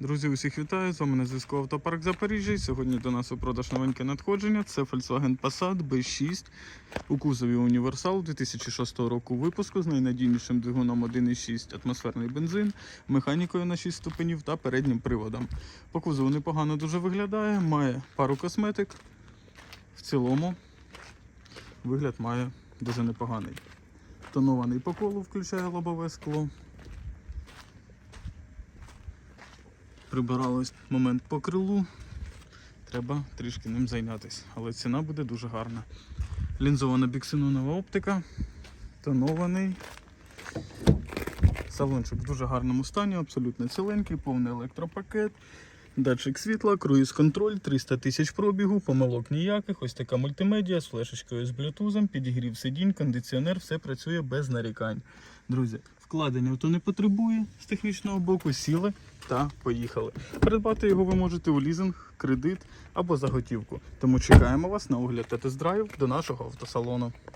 Друзі, усіх вітаю! З вами на зв'язку Автопарк Запоріжжя. Сьогодні до нас у продаж новеньке надходження. Це Volkswagen Passat B6 у кузові універсал 2006 року випуску з найнадійнішим двигуном 1,6 атмосферний бензин, механікою на 6 ступенів та переднім приводом. По кузову непогано дуже виглядає, має пару косметик. В цілому вигляд має дуже непоганий. Тонований по колу включає лобове скло. Прибиралось момент по крилу. Треба трішки ним зайнятися, але ціна буде дуже гарна. Лінзована біксинонова оптика, тонований. Салончик в дуже гарному стані, абсолютно ціленький, повний електропакет, датчик світла, круїз-контроль, 300 тисяч пробігу, помилок ніяких, ось така мультимедіа з флешечкою з блютузом, підігрів сидінь, кондиціонер, все працює без нарікань. Друзі, вкладення авто не потребує з технічного боку, сіли та поїхали. Придбати його ви можете у лізинг, кредит або за готівку. Тому чекаємо вас на огляд та тест-драйв до нашого автосалону.